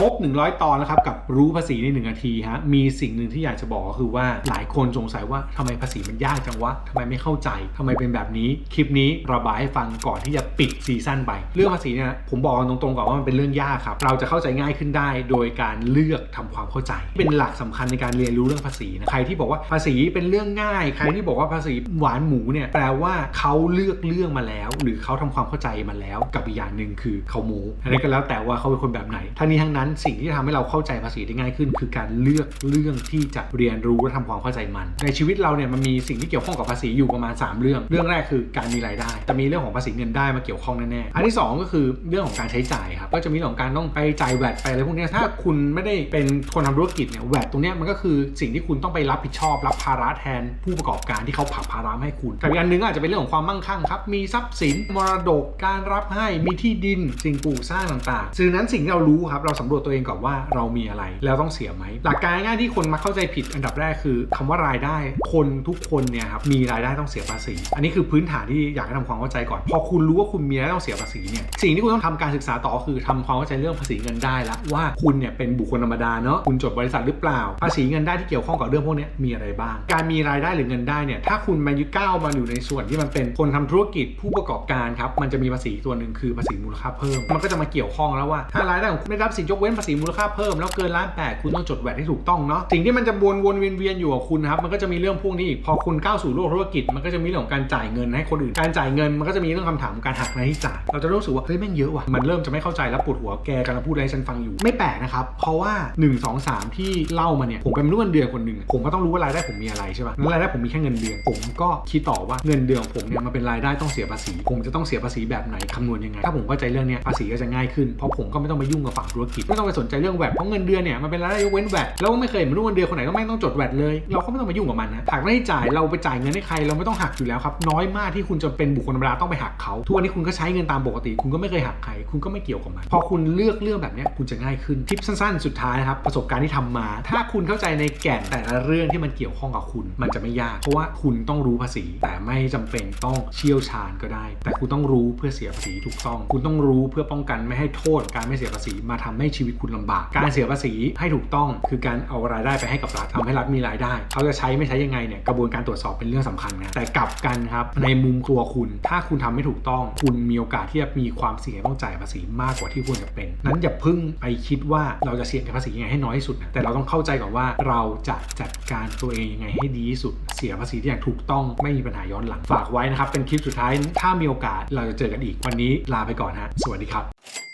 ครบ 100 ตอนแล้วครับกับรู้ภาษีใน1นาทีฮะมีสิ่งหนึ่งที่อยากจะบอกก็คือว่าหลายคนสงสัยว่าทำไมภาษีมันยากจังวะทำไมไม่เข้าใจทำไมเป็นแบบนี้คลิปนี้ระบายให้ฟังก่อนที่จะปิดซีซั่นไป เรื่องภาษีเนี่ยผมบอกตรงๆก่อนว่ามันเป็นเรื่องยากครับเราจะเข้าใจง่ายขึ้นได้ โดยการเลือกทำความเข้าใจ เป็นหลักสำคัญในการเรียนรู้เรื่องภาษีนะใครที่บอกว่าภาษีเป็นเรื่องง่าย ใครที่บอกว่าภาษีหวานหมูเนี่ยแปลว่าเขาเลือกเรื่องมาแล้ว หรือเขาทำความเข้าใจมาแล้ว กับอีกอย่างหนึ่งคือเขาโม้อันนี้ก็แล้วแต่ว่าเขาเป็นคนแบบไหนทั้งนี้ทั้งนั้นสิ่งที่ทำให้เราเข้าใจภาษีได้ง่ายขึ้น คือการเลือกเรื่องที่จะเรียนรู้และทำความเข้าใจมัน ในชีวิตเราเนี่ยมันมีสิ่งที่เกี่ยวข้องกับภาษีอยู่ประมาณ 3 เรื่อง เรื่องแรกคือการมีรายได้จะมีเรื่องของภาษีเงินได้มาเกี่ยวข้องแน่ๆอันที่สองก็คือเรื่องของการใช้จ่ายครับก็จะมีเรื่องของการต้องไปจ่ายแวดไปอะไรพวกนี้ถ้าคุณไม่ได้เป็นคนทำธุรกิจเนี่ยแวดตรงนี้มันก็คือสิ่งที่คุณต้องไปรับผิดชอบ รับภาระแทนผู้ประกอบการที่เขาผักภาระให้คุณกับอีกอันนึงอาจจะเป็นเรื่องของความมั่งคั่งครับมีทรัพย์สินมรดกการรับให้มีที่ดินสิ่งปลูกสร้างต่างๆซึ่งนั้นสิ่งที่เรารู้ครับเราสำรวจตัวเองก่อนว่าเรามีอะไรแล้วต้องเสียไหมหลักการง่ายที่คนมาเข้าใจผิดอันดับแรกคือคำว่ารายได้คนทุกคนเนี่ยครับมีรายได้ต้องเสียภาษี อันนี้คือพื้นฐานที่อยากให้ทำความเข้าใจก่อน พอคุณรู้ว่าคุณมีรายได้ต้องเสียภาษีเนี่ยสิ่งที่คุณต้องทำการศึกษาต่อคือทำความเข้าใจเรื่องภาษีเงินได้ละว่าคุณเนี่ยเป็นบุคคลธรรมดาเนาะคุณจดบริษัทหรือเปล่า ภาษีเงินได้ที่เกี่ยวข้องกับเรื่องพวกนี้มีอะไรบ้าง การมีรายได้หรือเงินได้เนี่ยถ้าคุณมายึดก้าวมาอยู่ในส่วนที่มันเป็นคนทำธุรกิจผู้ประกอบการครับมันจะมีภาษีตัวหนึ่งคือภาษีมูลค่าเพิ่ม มันก็จะมาเกี่ยวข้องแล้วว่าถ้ารายได้ของคุณไม่รับสิทธิยกเว้นภาษีมูลค่าเพิ่มแล้วเกินล้านแปดคุณต้องจดแวดให้ถูกต้องเนาะสิ่งที่มันจะวนวนเวียนเวียนอยู่กับคุณนะครับมันก็จะมีเรื่องพวกนี้อีกพอคุณก้าวสู่โลกธุรกิจ มันก็จะมีเรื่องของการจ่ายเงินให้คนอื่นการจ่ายเงิน มันก็จะมีเรื่องคำถามการหักหน้าที่จ่ายเราจะรู้สึกว่าเฮ้ยแม่งเยอะว่ะมันเริ่มจะไม่เข้าใจแล้วปวดหัวแกกำลังพูดอะไรฉันฟังอยู่ไม่แปลกนะครับเพราะว่า 1 2 3 ที่เล่ามาเนี่ยผมเป็นมนุษย์เงินเดือนคนหนึ่งผมก็ต้องรู้ว่ารายได้ผมมีอะไรใช่ป่ะนั้นรายได้ผมมีแค่เงินเดือนผมก็คิดต่อว่าเงินเดือนของผมเนี่ยมันเป็นรายได้ต้องเสียภาษี ผมจะต้องเสียภาษีแบบไหนคำนวณยังไงถ้าผมเข้าใจเรื่องเนี้ยภาษีก็จะง่ายขึ้นเพราะผมก็ไม่ต้องไปยุ่งกับฝั่งธุรกิจไม่ต้องไปสนใจเรื่องแวดเพราะเงินเดือนเนี่ยมันเป็นรายได้ยกเว้นแวดแล้วก็ไม่เคยเห็นมนุษย์เงินเดือนคนไหนก็ไม่ต้องจดแวดเลย เราก็ไม่ต้องไปยุ่งกับมันนะหักหน้าที่จ่ายเราไปจ่ายเงินให้ใครเราไม่ต้องหักอยู่แล้วครับน้อยมากที่คุณจะเป็นบุคคลธรรมดาต้องไปหักเขาทุกวันนี้คุณก็ใช้เงินตามปกติ คุณก็ไม่เคยหักใครคุณก็ไม่เกี่ยวกับมันพอคุณเลือกเรื่องแบบนี้คุณจะง่ายขึ้นทิปสั้นๆ สุดท้ายนะครับประสบการณ์ที่ทำมา ถ้าคุณเข้าใจในแก่นแต่ละเรื่องที่มันเกี่ยวข้องกับคุณ มันจะไม่ยาก เพราะว่าคุณต้องรู้ภาษี แต่ไม่จำเป็นต้องเชี่ยวชาญก็ได้ แต่คุณต้องรู้เพื่อเสียภาษีถูกต้อง คุณต้องรู้เพื่อป้องกันไม่ให้โทษการไม่เสียภาษีมาทำให้ชีวิตคุณลำบาก การเสียภาษีให้ถูกต้องคือการเอารายได้ไปให้กับรัฐทำให้รัฐมีรายได้เขาจะใช้ไม่ใช้ยังไงเนี่ยกระบวนการตรวจสอบเป็นเรื่องสำคัญนะแต่กลับกันครับในมุมตัวคุณ ถ้าคุณทำไม่ถูกต้อง คุณมีโอกาสที่จะมีความเสี่ยงต้องจ่ายภาษีมากกว่าที่ควรจะเป็น นั้นอย่าเพึ่งไปคิดว่าเราจะเสี่ยงกับภาษียังไงให้น้อยที่สุดนะแต่เราต้องเข้าใจก่อนว่าเราจะจัดการตัวเองยังไงให้ดีที่สุด เสียภาษีที่อย่างถูกต้องไม่มีปัญหาย้อนหลังฝากไว้นะครับเป็นคลิปสุดท้ายถ้ามีโอกาสเราจะเจอกันอีกวันนี้ลาไปก่อนฮะสวัสดีครับ